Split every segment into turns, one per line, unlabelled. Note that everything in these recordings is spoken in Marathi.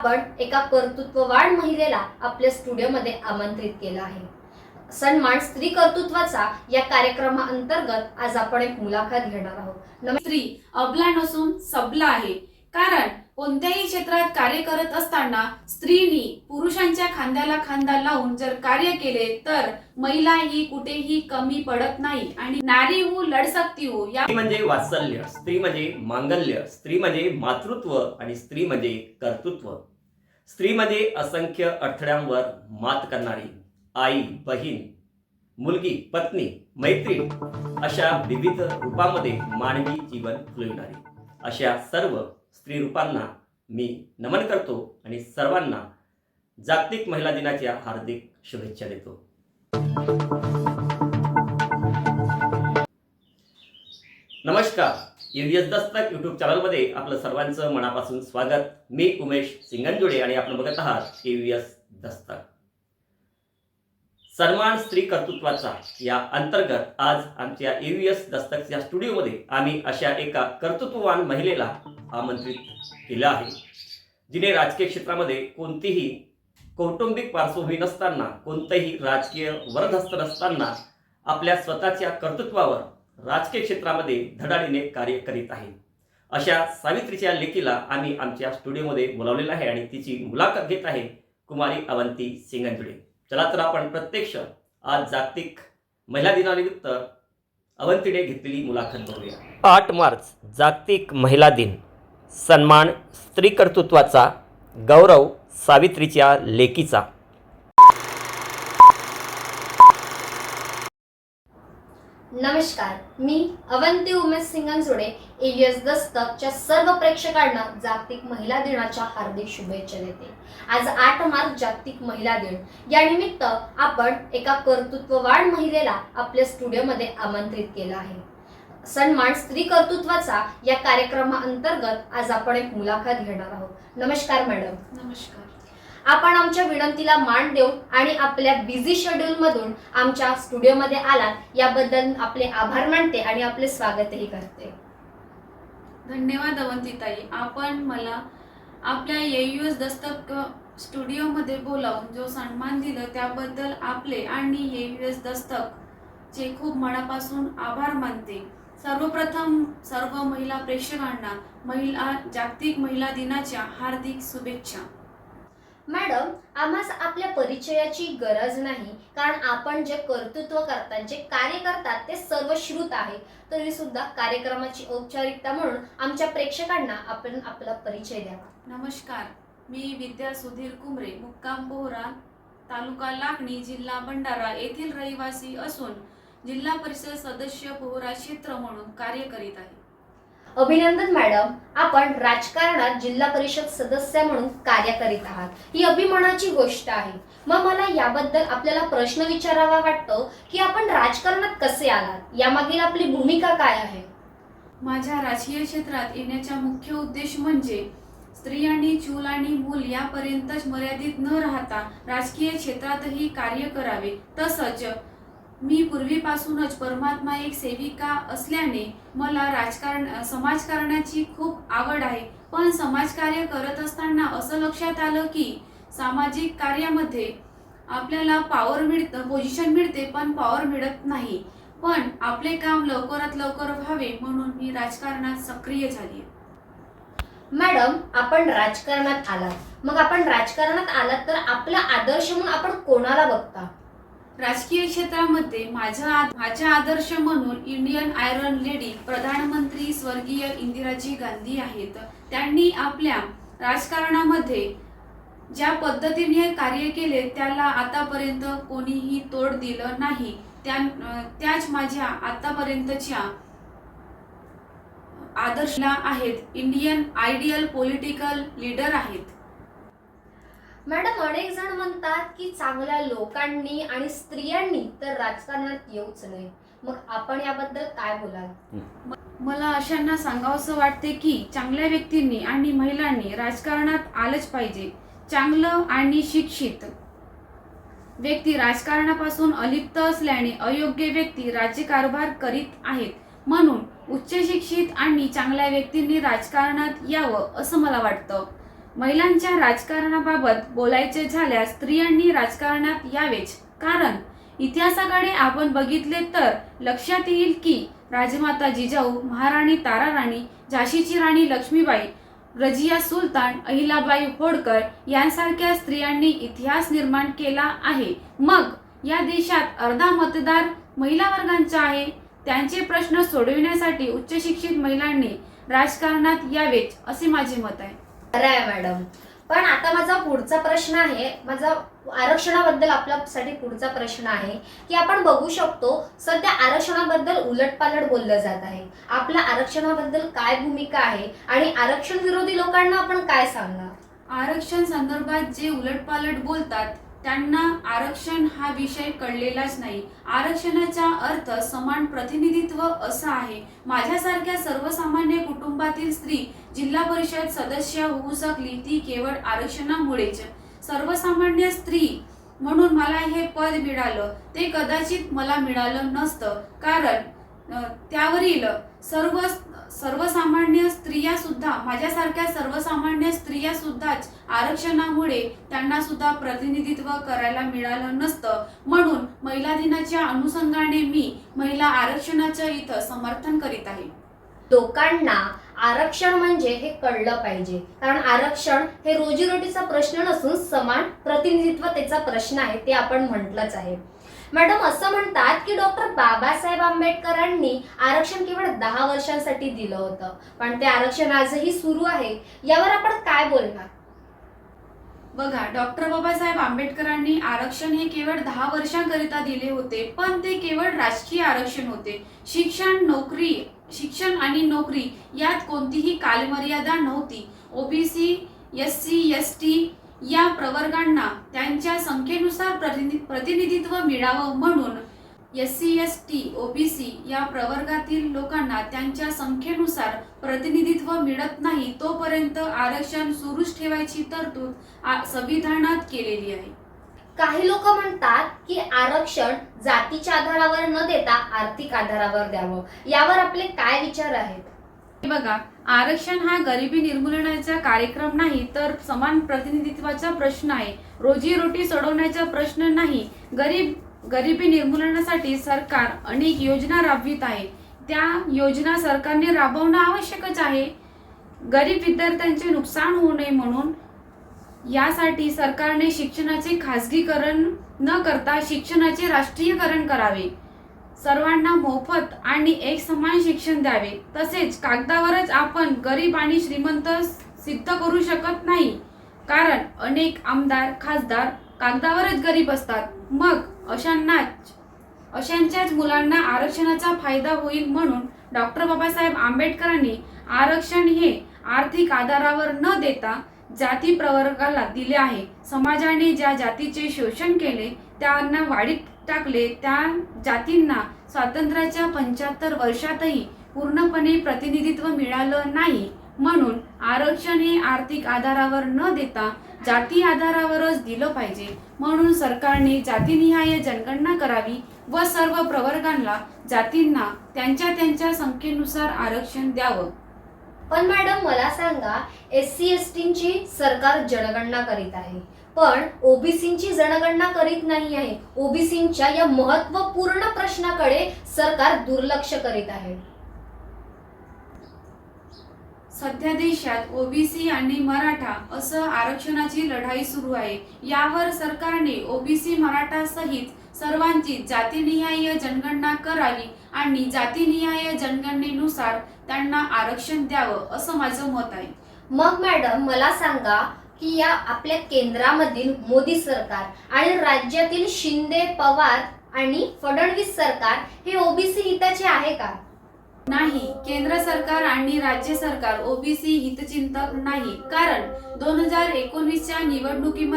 आपण एका कर्तृत्ववान महिलेला आपल्या स्टुडिओमध्ये आमंत्रित केलं आहे. सन्मान स्त्री कर्तृत्वाचा या कार्यक्रमाअंतर्गत आज आपण एक मुलाखत घेणार आहोत.
स्त्री अबला नसून सबला आहे. कारण कोणत्याही क्षेत्रात कार्य करत असताना स्त्रीनी पुरुषांच्या खांद्याला खांदा लावून जर कार्य केले तर महिला ही कुठेही कमी पडत नाही आणि नारी हू लढ सकती हो या
म्हणजे वात्सल्य स्त्री म्हणजे मांगल्य स्त्री म्हणजे मातृत्व आणि स्त्री म्हणजे कर्तृत्व. स्त्रीमध्ये असंख्य अडथळ्यांवर मात करणारी आई बहीण मुलगी पत्नी मैत्रीण अशा विविध रूपामध्ये मानवी जीवन फुलविणारी अशा सर्व स्त्री रूपांना मी नमन करतो आणि सर्वांना जागतिक महिला दिनाच्या हार्दिक शुभेच्छा देतो. नमस्कार. युएस दस्तक युट्यूब चॅनलमध्ये आपलं सर्वांचं मनापासून स्वागत. मी उमेश सिंगनजोडे आणि आपण बघत आहात एव्हीएस दस्तक सन्मान स्त्री कर्तृत्वाचा या अंतर्गत आज आमच्या एव्हीएस दस्तकच्या स्टुडिओमध्ये आम्ही अशा एका कर्तृत्ववान महिलेला आमंत्रित केलं आहे जिने राजकीय क्षेत्रामध्ये कोणतीही कौटुंबिक पार्श्वभूमी नसताना कोणतंही राजकीय वरदस्त नसताना आपल्या स्वतःच्या कर्तृत्वावर राजकीय क्षेत्रामध्ये धडाडीने कार्य करीत आहे. अशा सावित्रीच्या लेखीला आम्ही आमच्या स्टुडिओमध्ये बोलावलेलं आहे आणि तिची मुलाखत घेत आहे कुमारी अवंती सिंगंजुडे. चला तर आपण प्रत्यक्ष आज जागतिक महिला दिनानिमित्त अवंतीने घेतलेली मुलाखत बघूया. आठ मार्च जागतिक महिला दिन. सन्मान स्त्री कर्तृत्वाचा गौरव सावित्रीच्या लेकीचा.
नमस्कार मी अवंती उमेश सिंगनजोडे एव्हीएस दस्तकच्या सर्व प्रेक्षकांना जागतिक महिला दिनाच्या हार्दिक शुभेच्छा देते. आज आठ मार्च जागतिक महिला दिन. यानिमित्त आपण एका कर्तृत्ववान महिलेला आपल्या स्टुडिओमध्ये आमंत्रित केलं आहे. सन्मान स्त्री कर्तृत्वाचा या कार्यक्रमाअंतर्गत आज आपण एक मुलाखत घेणार आहोत. नमस्कार मॅडम.
नमस्कार.
आपण आमच्या विनंतीला मान देऊन आणि आपल्या बिझी शेड्यूल मधून आमच्या स्टुडिओमध्ये आलात याबद्दल आपले आभार मानते आणि आपले स्वागतही करते.
धन्यवाद अवंतीताई. आपण मला आपल्या येयूएस दस्तक स्टुडिओमध्ये बोलावून जो सन्मान दिलं त्याबद्दल आपले आणि येयूएस दस्तक चे खूप मनापासून आभार मानते. सर्वप्रथम सर्व महिला प्रेक्षकांना महिला जागतिक महिला दिनाच्या हार्दिक शुभेच्छा.
मॅडम आम्हास आपल्या परिचयाची गरज नाही कारण आपण जे कर्तृत्व करतात जे कार्य करतात ते सर्वश्रुत आहे. तरी सुद्धा कार्यक्रमाची औपचारिकता म्हणून आमच्या प्रेक्षकांना आपण आपला परिचय द्यावा
नमस्कार. मी विद्या सुधीर कुमरे मुक्काम बोहरा तालुका लाखणी जिल्हा भंडारा येथील रहिवासी असून जिल्हा परिषद सदस्य पोहरा क्षेत्र म्हणून कार्य करीत आहे.
अभिनंदन मॅडम आपण राजकारणात जिल्हा परिषद सदस्य म्हणून कार्य करीत आहात. ही अभिमानाची गोष्ट आहे. मग मला याबद्दल आपल्याला प्रश्न विचारावा वाटतो की आपण राजकारणात कसे आलात? यामागील आपली भूमिका काय आहे?
माझ्या राजकीय क्षेत्रात येण्याचा मुख्य उद्देश म्हणजे स्त्री आणि चूल आणि मूल यापर्यंतच मर्यादित न राहता राजकीय क्षेत्रातही कार्य करावे. तसंच मी पूर्वीपासूनच परमात्मा एक सेविका असल्याने मला राजकारण समाजकारणाची खूप आवड आहे. पण समाजकार्य करत असताना असं लक्षात आलं की सामाजिक कार्यामध्ये आपल्याला पॉवर मिळतं पोझिशन मिळते पण पॉवर मिळत नाही. पण आपले काम लवकरात लवकर व्हावे म्हणून मी राजकारणात सक्रिय झाली
मॅडम आपण राजकारणात आलात. मग आपण राजकारणात आलात तर आपला आदर्श म्हणून आपण कोणाला बघता?
राजकीय क्षेत्रामध्ये माझ्या माझ्या आदर्श म्हणून इंडियन आयरन लेडी प्रधानमंत्री स्वर्गीय इंदिराजी गांधी आहेत. त्यांनी आपल्या राजकारणामध्ये ज्या पद्धतीने कार्य केले त्याला आतापर्यंत कोणीही तोड दिलं नाही. त्या त्याच माझ्या आतापर्यंतच्या आदर्शला आहेत. इंडियन आयडियल पॉलिटिकल लीडर आहेत.
मॅडम अनेक जण म्हणतात की चांगल्या लोकांनी आणि स्त्रियांनी तर राजकारणात येऊच नये. मग आपण याबद्दल काय बोलाल?
मला अशांना सांगावंसं वाटते की चांगल्या व्यक्तींनी आणि महिलांनी राजकारणात आलंच पाहिजे. चांगलं आणि शिक्षित व्यक्ती राजकारणापासून अलिप्त असल्याने अयोग्य व्यक्ती राज्यकारभार करीत आहेत. म्हणून उच्च शिक्षित आणि चांगल्या व्यक्तींनी राजकारणात यावं असं मला वाटतं. महिलांच्या राजकारणाबाबत बोलायचे झाल्यास स्त्रियांनी राजकारणात यावेच. कारण इतिहासाकडे आपण बघितले तर लक्षात येईल की राजमाता जिजाऊ महाराणी ताराराणी झाशीची राणी लक्ष्मीबाई रजिया सुलतान अहिलाबाई होडकर यांसारख्या स्त्रियांनी इतिहास निर्माण केला आहे. मग या देशात अर्धा मतदार महिला वर्गांचा आहे. त्यांचे प्रश्न सोडविण्यासाठी उच्च शिक्षित महिलांनी राजकारणात यावेच असे माझे मत आहे.
खरं आहे मॅडम पण आता माझा पुढचा प्रश्न आहे माझा आरक्षणाबद्दल आपल्यासाठी पुढचा प्रश्न आहे की आपण बघू शकतो सध्या आरक्षणाबद्दल उलटपालट बोललं जात आहे. आपल्या आरक्षणाबद्दल काय भूमिका आहे आणि आरक्षण विरोधी लोकांना आपण काय सांगणार?
आरक्षण संदर्भात जे उलटपालट बोलतात त्यांना आरक्षण हा विषय कळलेलाच नाही. आरक्षणाचा अर्थ समान प्रतिनिधित्व असा आहे. माझ्यासारख्या सर्वसामान्य कुटुंबातील स्त्री जिल्हा परिषद सदस्य होऊ शकली ती केवळ आरक्षणामुळेच. सर्वसामान्य स्त्री म्हणून मला हे पद मिळालं. ते कदाचित मला मिळालं नसतं. कारण त्यावरील सर्व सर्वसामान्य स्त्रिया सुद्धा माझ्यासारख्या सर्वसामान्य स्त्रिया सुद्धाच आरक्षणामुळे त्यांना सुद्धा प्रतिनिधित्व करायला मिळालं नसतं. म्हणून महिला दिनाच्या अनुषंगाने मी महिला आरक्षणाच्या इथं समर्थन करीत आहे.
लोकांना आरक्षण म्हणजे हे कळलं पाहिजे. कारण आरक्षण हे रोजीरोटीचा प्रश्न नसून समान प्रतिनिधित्वतेचा प्रश्न आहे ते आपण म्हटलंच आहे. मॅडम असं म्हणतात की डॉक्टर बाबासाहेब आंबेडकरांनी आरक्षण केवळ दहा वर्षांसाठी दिलं होतं. पण ते आरक्षण आजही सुरू आहे. यावर आपण काय बोलणार?
बघा डॉक्टर बाबासाहेब आंबेडकरांनी आरक्षण हे केवळ दहा वर्षांकरिता दिले होते पण ते केवळ राजकीय आरक्षण होते. शिक्षण नोकरी शिक्षण आणि नोकरी यात कोणतीही कालमर्यादा नव्हती. OBC S C S T या प्रवर्गांना त्यांच्या संख्येनुसार प्रतिनि प्रतिनिधित्व मिळावं म्हणून S C S T OBC या प्रवर्गातील लोकांना त्यांच्या संख्येनुसार प्रतिनिधित्व मिळत नाही तोपर्यंत आरक्षण सुरूच ठेवायची तरतूद संविधानात केलेली आहे.
काही लोक म्हणतात की आरक्षण जातीच्या आधारावर न देता आर्थिक आधारावर द्यावं. यावर आपले काय विचार आहेत?
हे बघा आरक्षण हा गरिबी निर्मूलनाचा कार्यक्रम नाही तर समान प्रतिनिधित्वाचा प्रश्न आहे. रोजीरोटी सोडवण्याचा प्रश्न नाही. गरीब गरिबी निर्मूलनासाठी सरकार अनेक योजना राबवित आहे. त्या योजना सरकारने राबवणं आवश्यकच आहे. गरीब विद्यार्थ्यांचे नुकसान होऊ नये म्हणून यासाठी सरकारने शिक्षणाचे खाजगीकरण न करता शिक्षणाचे राष्ट्रीयकरण करावे. सर्वांना मोफत आणि एक समान शिक्षण द्यावे. तसेच कागदावरच आपण गरीब आणि श्रीमंत सिद्ध करू शकत नाही. कारण अनेक आमदार खासदार कागदावरच गरीब असतात. मग अशांनाच अशांच्याच मुलांना आरक्षणाचा फायदा होईल म्हणून डॉक्टर बाबासाहेब आंबेडकरांनी आरक्षण हे आर्थिक आधारावर न देता जाती प्रवर्गाला दिले आहे. समाजाने ज्या जातीचे शोषण केले त्यांना वाढीत टाकले त्या जातींना स्वातंत्र्याच्या पंच्याहत्तर वर्षातही पूर्णपणे प्रतिनिधित्व मिळालं नाही. म्हणून आरक्षण हे आर्थिक आधारावर न देता जाती आधारावरच दिलं पाहिजे. म्हणून सरकारने जातीनिहाय जनगणना करावी व सर्व प्रवर्गांना जातींना त्यांच्या त्यांच्या संख्येनुसार आरक्षण द्यावं.
पण मॅडम मला सांगा एस सी एस टीची सरकार जनगणना करीत आहे. पण ओबीसींची जनगणना करीत नाही आहे. ओबीसींच्या या महत्त्वपूर्ण प्रश्नाकडे सरकार दुर्लक्ष करीत आहे.
सध्या देशात ओबीसी आणि मराठा असं आरक्षणाची लढाई सुरू आहे. यावर सरकारने ओबीसी मराठा सहित सर्वांची जातीनिहाय जनगणना करावी आणि जातीनिहाय जनगणनेनुसार त्यांना आरक्षण द्यावं असं माझं मत आहे.
मग मॅडम मला सांगा की या आपल्या केंद्रामधील मोदी सरकार आणि राज्यातील शिंदे पवार आणि फडणवीस सरकार हे ओबीसी हिताचे आहे का?
नाही. केंद्र सरकार आणि राज्य सरकार ओबीसी हितचिंतक नाही. कारण दोन हजार एकोणीसच्या निवडणुकी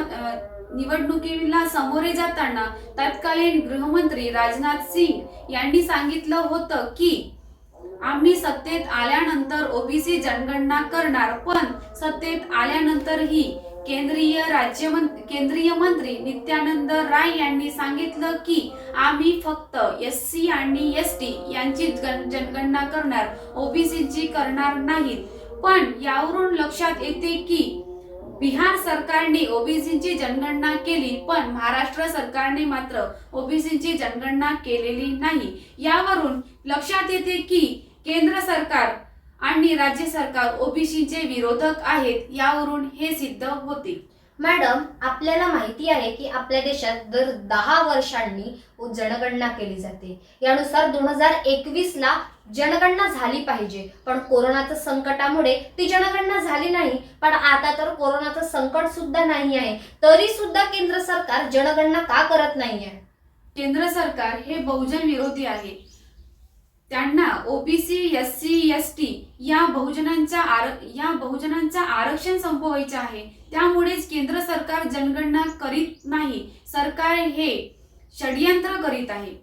निवडणुकीला सामोरे जाताना तत्कालीन गृहमंत्री राजनाथ सिंग यांनी सांगितलं होतं की आम्ही सत्तेत आल्यानंतर ओबीसी जनगणना करणार पण सत्तेत आल्यानंतरही केंद्रीय राज्य केंद्रीय मंत्री नित्यानंद राय यांनी सांगितलं की आम्ही फक्त एस सी आणि एस टी यांची जनगणना करणार ओबीसीची करणार नाहीत पण यावरून लक्षात येते की बिहार सरकारने ओबीसीची जनगणना केली पण महाराष्ट्र सरकारने मात्र ओबीसीची जनगणना केलेली नाही. यावरून लक्षात येते की केंद्र सरकार आणि राज्य सरकार ओबीसीचे विरोधक आहेत यावरून हे सिद्ध होते.
मॅडम आपल्याला माहिती आहे की आपल्या देशात दर दहा वर्षांनी जनगणना केली जाते. यानुसार दोन हजार एकवीस ला जनगणना झाली पाहिजे. पण कोरोनाच्या संकटामुळे ती जनगणना झाली नाही. पण आता तर कोरोनाचं संकट सुद्धा नाही आहे. तरी सुद्धा केंद्र सरकार जनगणना का करत नाहीये?
केंद्र सरकार हे बहुजन विरोधी आहे. त्यांना OBC S C S T या बहुजनांच्या आर या बहुजनांचा आरक्षण संपवायचे आहे. त्यामुळेच केंद्र सरकार जनगणना करीत नाही. सरकार हे षडयंत्र करीत आहे.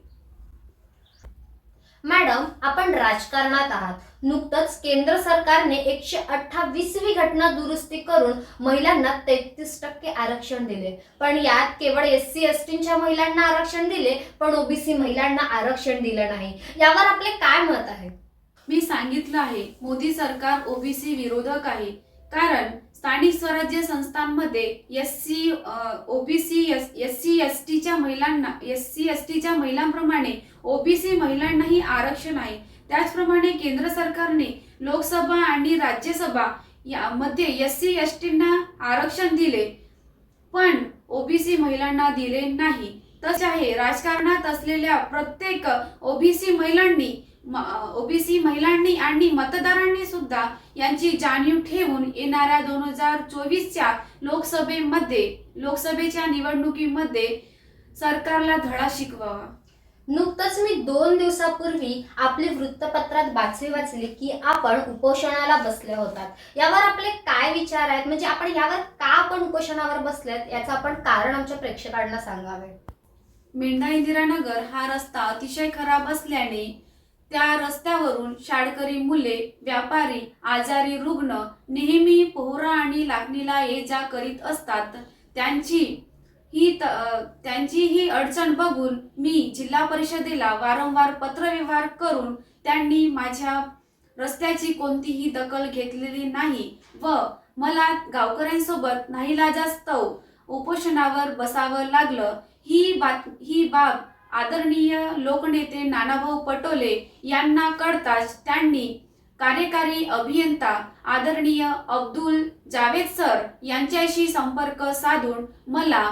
मॅडम आपण राजकारणात आहात. नुकतंच केंद्र सरकारने एकशे अठ्ठावीसवी घटना दुरुस्ती करून महिलांना तेहतीस टक्के आरक्षण दिले. पण यात केवळ एस सी एस टीच्या महिलांना आरक्षण दिले पण ओबीसी महिलांना आरक्षण दिलं नाही. यावर आपले काय मत आहे?
मी सांगितलं आहे मोदी सरकार ओबीसी विरोधक आहे. कारण स्थानिक स्वराज्य संस्थांमध्ये S C OBC S C S टीच्या महिलांना एस सी एस टीच्या महिलांप्रमाणे ओबीसी महिलांनाही आरक्षण आहे. त्याचप्रमाणे केंद्र सरकारने लोकसभा आणि राज्यसभा यामध्ये एस सी एस टींना आरक्षण दिले. पण ओबीसी महिलांना दिले नाही. तसे आहे राजकारणात असलेल्या प्रत्येक ओबीसी महिलांनी ओबीसी महिलांनी आणि मतदारांनी सुद्धा यांची जाणीव ठेवून येणाऱ्या दोन हजार चोवीसच्या लोकसभेमध्ये लोकसभेच्या निवडणुकीमध्ये सरकारला धडा शिकवावा.
नुकतंच मी दोन दिवसापूर्वी आपली वृत्तपत्रात बातमी वाचली की आपण उपोषणाला बसले होतात. यावर आपले काय विचार आहेत? म्हणजे आपण यावर का आपण उपोषणावर बसलेत? याचं आपण कारण आमच्या प्रेक्षकांना सांगावे.
मेंढा इंदिरानगर हा रस्ता अतिशय खराब असल्याने त्या रस्त्यावरून शाळकरी मुले व्यापारी आजारी रुग्ण नेहमी पोहरा आणि लागणीला ये जा करीत असतात. त्यांची ही त- त्यांची ही अडचण बघून मी जिल्हा परिषदेला वारंवार पत्रव्यवहार करून त्यांनी माझ्या रस्त्याची कोणतीही दखल घेतलेली नाही व मला गावकऱ्यांसोबत नाहीलाजास्तव उपोषणावर बसावं लागलं. ही बात ही बाब आदरणीय लोकनेते नानाभाऊ पटोले यांना कळताच त्यांनी कार्यकारी अभियंता आदरणीय अब्दुल जावेद सर यांच्याशी संपर्क साधून मला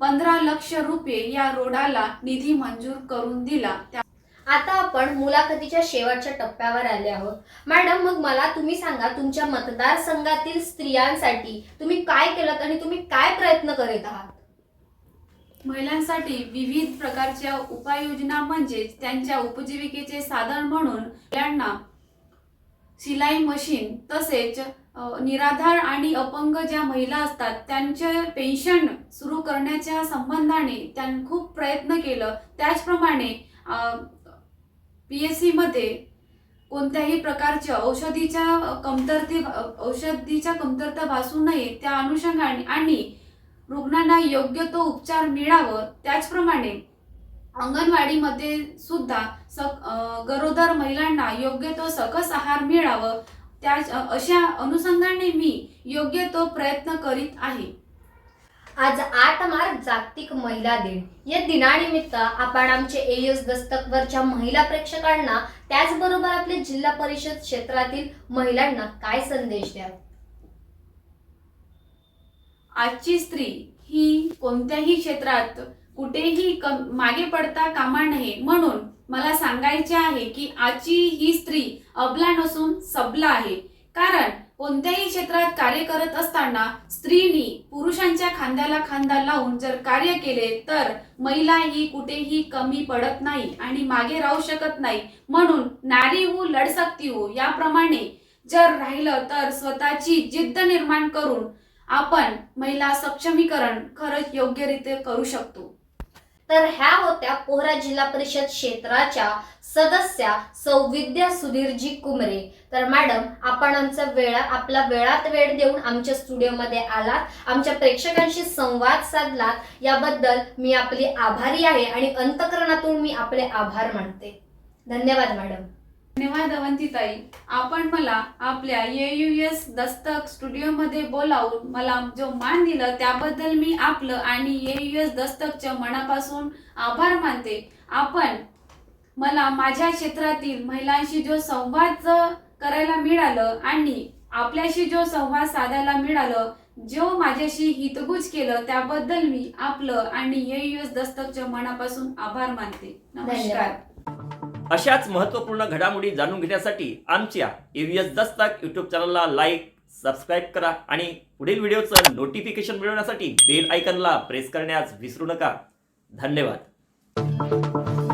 पंधरा लक्ष रुपये या रोडाला निधी मंजूर करून दिला. त्या-
आता आपण मुलाखतीच्या शेवटच्या टप्प्यावर आले आहोत. मॅडम मग मला तुम्ही सांगा तुमच्या मतदारसंघातील स्त्रियांसाठी तुम्ही काय केलं आणि तुम्ही काय प्रयत्न करीत आहात?
महिलांसाठी विविध प्रकारच्या उपाययोजना म्हणजेच त्यांच्या उपजीविकेचे साधन म्हणून त्यांना शिलाई मशीन तसेच निराधार आणि अपंग ज्या महिला असतात त्यांचे पेन्शन सुरू करण्याच्या संबंधाने त्यांनी खूप प्रयत्न केलं. त्याचप्रमाणे पी एस सीमध्ये कोणत्याही प्रकारच्या औषधीच्या कमतरते औषधीच्या कमतरता भासू नये त्या अनुषंगाने आणि रुग्णांना योग्य तो उपचार मिळावं त्याचप्रमाणे अंगणवाडीमध्ये सुद्धा स गरोदर महिलांना योग्य तो सकस आहार मिळावं त्या अशा अनुषंगाने मी योग्य तो प्रयत्न करीत आहे.
आज आठ मार्च जागतिक महिला दिन. या दिनानिमित्त आपण आमचे एयस दस्तकवरच्या महिला प्रेक्षकांना त्याचबरोबर आपले जिल्हा परिषद क्षेत्रातील महिलांना काय संदेश द्यावा
आजची स्त्री ही कोणत्याही क्षेत्रात कुठेही कम- मागे पडता कामा नये. म्हणून मला सांगायचे आहे की आजची ही स्त्री अबला नसून सबला आहे. कारण कोणत्याही क्षेत्रात कार्य करत असताना स्त्रीनी पुरुषांच्या खांद्याला खांदा लावून जर कार्य केले तर महिला ही कुठेही कमी पडत नाही आणि मागे राहू शकत नाही. म्हणून नारी हू लढ सकती हो याप्रमाणे जर राहिलं तर स्वतःची जिद्द निर्माण करून आपण महिला सक्षमीकरण खरंच योग्यरीत्या करू शकतो.
तर ह्या होत्या पोहरा जिल्हा परिषद क्षेत्राच्या सदस्या सौविद्या सुधीरजी कुमरे. तर मॅडम आपण आमचा वेळा आपला वेळात वेळ देऊन आमच्या स्टुडिओमध्ये आलात. आमच्या प्रेक्षकांशी संवाद साधलात. याबद्दल मी आपली आभारी आहे आणि अंतकरणातून मी आपले आभार मानते. धन्यवाद मॅडम.
धन्यवाद अवंतीताई. आपण मला आपल्या एस दस्तक स्टुडिओमध्ये बोलावून मला जो मान दिलं त्याबद्दल मी आपलं आणि एस दस्तकच्या मनापासून आभार मानते. आपण मला माझ्या क्षेत्रातील महिलांशी जो संवाद करायला मिळालं आणि आपल्याशी जो संवाद साधायला मिळालं जो माझ्याशी हितगुज केलं त्याबद्दल मी आपलं आणि एस दस्तकच्या मनापासून आभार मानते. नमस्कार.
अशाच महत्त्वपूर्ण घडामोडी जाणून घेण्यासाठी आमच्या एव्हीएस दस्तक यूट्यूब चॅनलला लाईक सबस्क्राईब करा आणि पुढील व्हिडिओचं नोटिफिकेशन मिळवण्यासाठी बेल आयकनला प्रेस करण्यास विसरू नका. धन्यवाद.